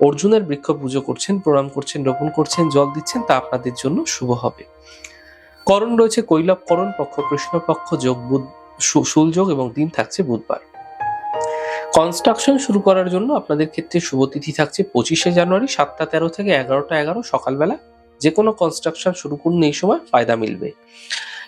অর্জুনের বৃক্ষ পুজো করছেন, প্রণাম করছেন, রোপণ করছেন, জল দিচ্ছেন, তা আপনাদের জন্য শুভ হবে। করণ রয়েছে কৈলব করণ, পক্ষ কৃষ্ণপক্ষ যোগ বুধ শুলযোগ এবং দিন থাকছে বুধবার। কনস্ট্রাকশন শুরু করার জন্য আপনাদের ক্ষেত্রে শুভ তিথি থাকছে পঁচিশে জানুয়ারি, সাতটা তেরো থেকে এগারোটা এগারো সকালবেলা। যে কোনো কনস্ট্রাকশন শুরু করুন এই সময়, ফায়দা মিলবে।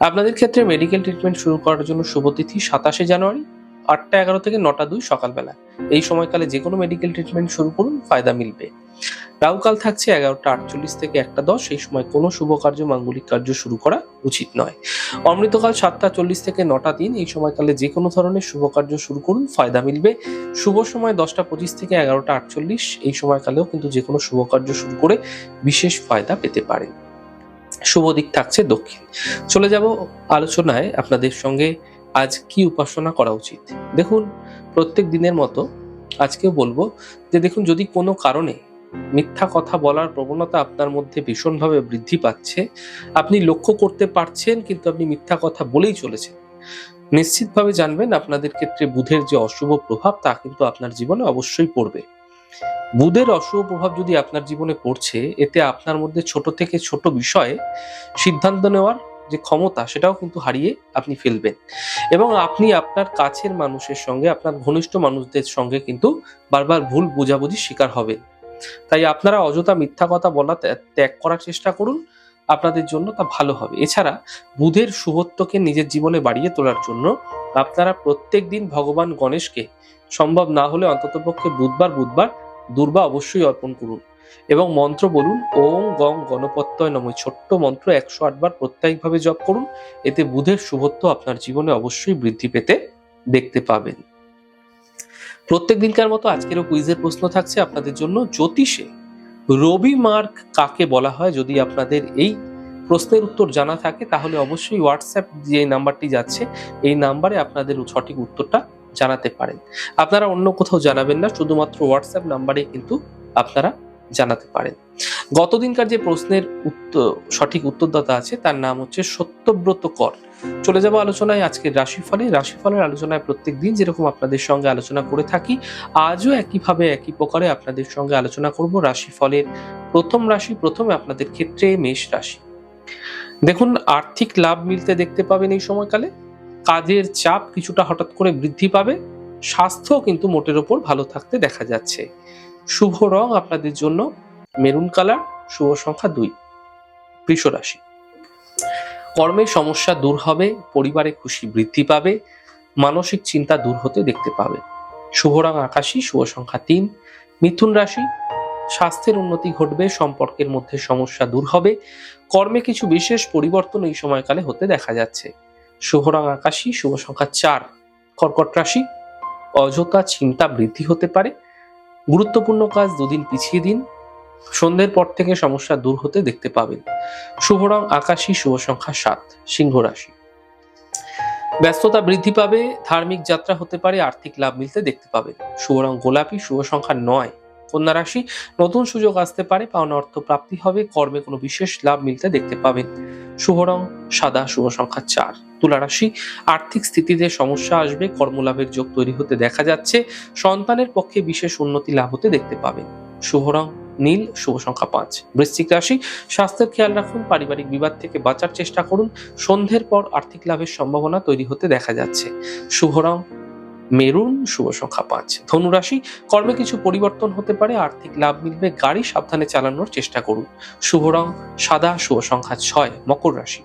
আপনাদের ক্ষেত্রে মেডিকেল ট্রিটমেন্ট শুরু করার জন্য শুভ তিথি সাতাশে জানুয়ারি আটটা এগারো থেকে নটা দুই সকালবেলা। এই সময়কালে যে কোনো মেডিকেল ট্রিটমেন্ট শুরু করুন, ফায়দা মিলবে। রাহুকাল থাকছে এগারোটা আটচল্লিশ থেকে একটা দশ, এই সময় কোনো শুভ কার্য, মাঙ্গলিক কার্য শুরু করা উচিত নয়। অমৃতকাল সাতটা চল্লিশ থেকে নটা তিন, এই সময়কালে যে কোনো ধরনের শুভ কার্য শুরু করুন, ফায়দা মিলবে। শুভ সময় দশটা পঁচিশ থেকে এগারোটা আটচল্লিশ, এই সময়কালেও কিন্তু যে কোনো শুভ কার্য শুরু করে বিশেষ ফায়দা পেতে পারেন। শুভ দিক থাকছে দক্ষিণ। চলে যাব আলোচনায়, আপনাদের সঙ্গে আজ কি উপাসনা করা উচিত? দেখুন, প্রত্যেক দিনের মতো আজকেও বলব যে দেখুন, যদি কোনো কারণে মিথ্যা কথা বলার প্রবণতা আপনার মধ্যে ভীষণভাবে বৃদ্ধি পাচ্ছে, আপনি লক্ষ্য করতে পারছেন কিন্তু আপনি মিথ্যা কথা বলেই চলেছেন, নিশ্চিতভাবে জানবেন আপনাদের ক্ষেত্রে বুধের যে অশুভ প্রভাব তা কিন্তু আপনার জীবনে অবশ্যই পড়বে। বুধের অশুভ প্রভাব যদি আপনার জীবনে পড়ছে, এতে আপনার মধ্যে ছোট থেকে ছোট বিষয়ে সিদ্ধান্ত নেওয়ার যে ক্ষমতা, সেটাও কিন্তু হারিয়ে আপনি ফেলবেন। এবং আপনি আপনার কাছের মানুষের সঙ্গে, আপনার ঘনিষ্ঠ মানুষদের সঙ্গে কিন্তু বারবার ভুল বোঝাবুঝির শিকার হবেন। তাই আপনারা অযথা মিথ্যা কথা বলা ত্যাগ করার চেষ্টা করুন। আপনাদের জন্য তা ভালো হবে। এছাড়া বুধের শুভত্বকে নিজের জীবনে বাড়িয়ে তোলার জন্য আপনারা প্রত্যেক দিন ভগবান গণেশকে, সম্ভব না হলে অন্ততপক্ষে বুধবার বুধবার দুর্বা অবশ্যই অর্পণ করুন। এবং মন্ত্র বলুন, ওম গং গণপত্যয় নমঃ, ছোট্ট মন্ত্র একশো আটবার প্রত্যয়িকভাবে জপ করুন, এতে বুধের শুভত্ব আপনার জীবনে অবশ্যই বৃদ্ধি পেতে দেখতে পাবেন। প্রত্যেক দিনকার মতো আজকেরও কুইজের প্রশ্ন থাকছে আপনাদের জন্য জ্যোতিষে। রবি মার্ক কাকে বলা হয়? যদি আপনাদের এই প্রশ্নের উত্তর জানা থাকে, তাহলে অবশ্যই হোয়াটসঅ্যাপ যে নাম্বারটি যাচ্ছে, এই নাম্বারে আপনাদের সঠিক উত্তরটা জানাতে পারেন। আপনারা অন্য কোথাও জানাবেন না, শুধুমাত্র হোয়াটসঅ্যাপ নাম্বারে কিন্তু আপনারা জানাতে পারেন। গতদিনকার যে প্রশ্নের উত্তর সঠিক উত্তরদাতা আছে, তার নাম হচ্ছে সত্যব্রত কর। চলে যাব আলোচনায় আজকের রাশিফলে। রাশিফলের আলোচনায় প্রত্যেক দিন যেরকম আপনাদের সঙ্গে আলোচনা করে থাকি, আজও একইভাবে একই প্রকারে আপনাদের সঙ্গে আলোচনা করব রাশিফলের প্রথম রাশি, প্রথমে আপনাদের ক্ষেত্রে মেষ রাশি। দেখুন, আর্থিক লাভ মিলতে দেখতে পাবেন এই সময়কালে। কাজের চাপ কিছুটা হঠাৎ করে বৃদ্ধি পাবে। স্বাস্থ্য কিন্তু মোটের ওপর ভালো থাকতে দেখা যাচ্ছে। শুভ রং আপনাদের জন্য মেরুন কালার, শুভ সংখ্যা দুই, বৃষ রাশি। কর্মের সমস্যা দূর হবে, পরিবারে খুশি বৃদ্ধি পাবে, মানসিক চিন্তা দূর হতে দেখতে পাবে। শুভ রং আকাশী, শুভ সংখ্যা তিন, মিথুন রাশি, স্বাস্থ্যের উন্নতি ঘটবে, সম্পর্কের মধ্যে সমস্যা দূর হবে, কর্মে কিছু বিশেষ পরিবর্তন এই সময়কালে হতে দেখা যাচ্ছে। শুভ রং আকাশী, শুভ সংখ্যা চার, কর্কট রাশি, অযথা চিন্তা বৃদ্ধি হতে পারে গুরুত্বপূর্ণ কাজ দুদিন পিছিয়ে দিন, সন্ধ্যের পর থেকে সমস্যা দূর হতে দেখতে পাবেন। শুভ রং আকাশী, শুভ সংখ্যা সাত, সিংহ রাশি। ব্যস্ততা বৃদ্ধি পাবে, ধার্মিক যাত্রা হতে পারে, আর্থিক লাভ মিলতে দেখতে পাবেন। শুভ রং গোলাপি, শুভ সংখ্যা নয় কন্যা রাশি, নতুন সুযোগ আসতে পারে, পাওনা অর্থ প্রাপ্তি হবে, কর্মে কোনো বিশেষ লাভ মিলতে দেখতে পাবেন শুভ রং, সাদা, শুভ সংখ্যা চার। তুলা রাশি, আর্থিক স্থিতিতে সমস্যা আসবে, কর্মলাভের যোগ তৈরি হতে দেখা যাচ্ছে, সন্তানের পক্ষে বিশেষ উন্নতি লাভ হতে দেখতে পাবেন শুভ রং, নীল, শুভ সংখ্যা পাঁচ। বৃশ্চিক রাশি, স্বাস্থ্যের খেয়াল রাখুন, পারিবারিক বিবাদ থেকে বাঁচার চেষ্টা করুন, সন্ধ্যের পর আর্থিক লাভের সম্ভাবনা তৈরি হতে দেখা যাচ্ছে। শুভ রং মেরুন শুভ সংখ্যা পাঁচ। ধনুরাশি, কর্মে কিছু পরিবর্তন হতে পারে, আর্থিক লাভ মিলবে, গাড়ি সাবধানে চালানোর চেষ্টা করুন। শুভ রং, সাদা শুভ সংখ্যা ছয়, মকর রাশি।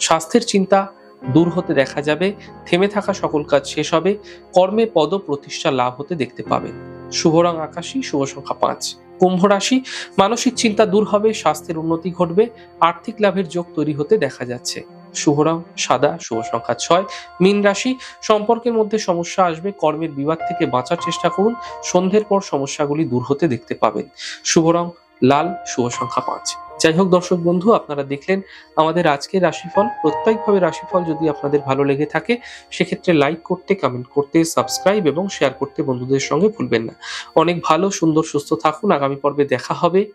স্বাস্থ্যের চিন্তা দূর হতে দেখা যাবে, থেমে থাকা সকল কাজ শেষ হবে, কর্মে পদ প্রতিষ্ঠা লাভ হতে দেখতে পাবেন। শুভ রং আকাশী, শুভ সংখ্যা পাঁচ। কুম্ভ রাশি, মানসিক চিন্তা দূর হবে, স্বাস্থ্যের উন্নতি ঘটবে, আর্থিক লাভের যোগ তৈরি হতে দেখা যাচ্ছে। শুভ রং সাদা, শুভ সংখ্যা ছয়। মীন রাশি, সম্পর্কের মধ্যে সমস্যা আসবে, কর্মের বিবাদ থেকে বাঁচার চেষ্টা করুন, সন্ধ্যের পর সমস্যাগুলি দূর হতে দেখতে পাবেন। শুভ রং লাল, শুভ সংখ্যা পাঁচ। যাই হোক দর্শক বন্ধু, আপনারা দেখলেন আমাদের আজকের রাশিফল। প্রত্যেকভাবে রাশিফল যদি আপনাদের ভালো লেগে থাকে, সেক্ষেত্রে লাইক করতে, কমেন্ট করতে, সাবস্ক্রাইব এবং শেয়ার করতে বন্ধুদের সঙ্গে ভুলবেন না। অনেক ভালো, সুন্দর, সুস্থ থাকুন। আগামী পর্বে দেখা হবে।